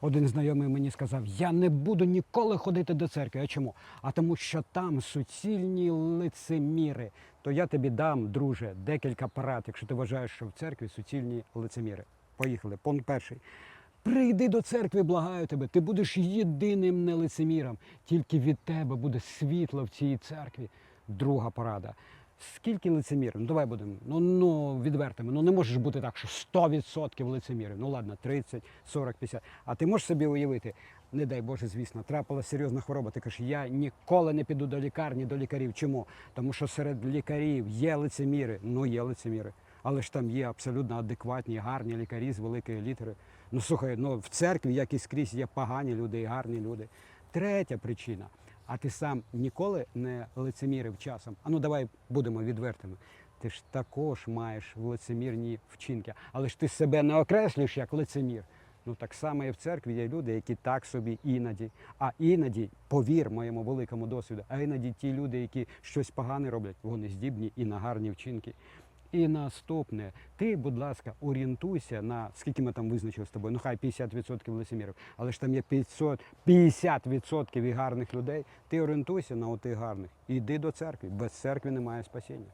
Один знайомий мені сказав: я не буду ніколи ходити до церкви. А чому? А тому, що там суцільні лицеміри. То я тобі дам, друже, декілька порад, якщо ти вважаєш, що в церкві суцільні лицеміри. Поїхали. Пункт перший. Прийди до церкви, благаю тебе. Ти будеш єдиним нелицеміром. Тільки від тебе буде світло в цій церкві. Друга порада. Скільки лицемірів? Ну давай будемо. Ну, ну відвертими. Ну не можеш бути так, що 100% лицемірів. Ну ладно, 30, 40, 50. А ти можеш собі уявити, не дай Боже, звісно, трапилася серйозна хвороба. Ти кажеш, я ніколи не піду до лікарні, до лікарів. Чому? Тому що серед лікарів є лицеміри. Ну є лицеміри. Але ж там є абсолютно адекватні, гарні лікарі з великої літери. Ну слухай, ну в церкві, як і скрізь, є погані люди і гарні люди. Третя причина. А ти сам ніколи не лицемірив часом. А ну давай будемо відвертими. Ти ж також маєш лицемірні вчинки, але ж ти себе не окреслюєш як лицемір. Ну так само і в церкві є люди, які так собі іноді. А іноді, повір моєму великому досвіду, а іноді ті люди, які щось погане роблять, вони здібні і на гарні вчинки. І наступне, ти, будь ласка, орієнтуйся на скільки ми там визначили з тобою. Ну хай 50% лицемірів, але ж там є 500, 50% і гарних людей. Ти орієнтуйся на отих гарних. І йди до церкви. Без церкви немає спасіння.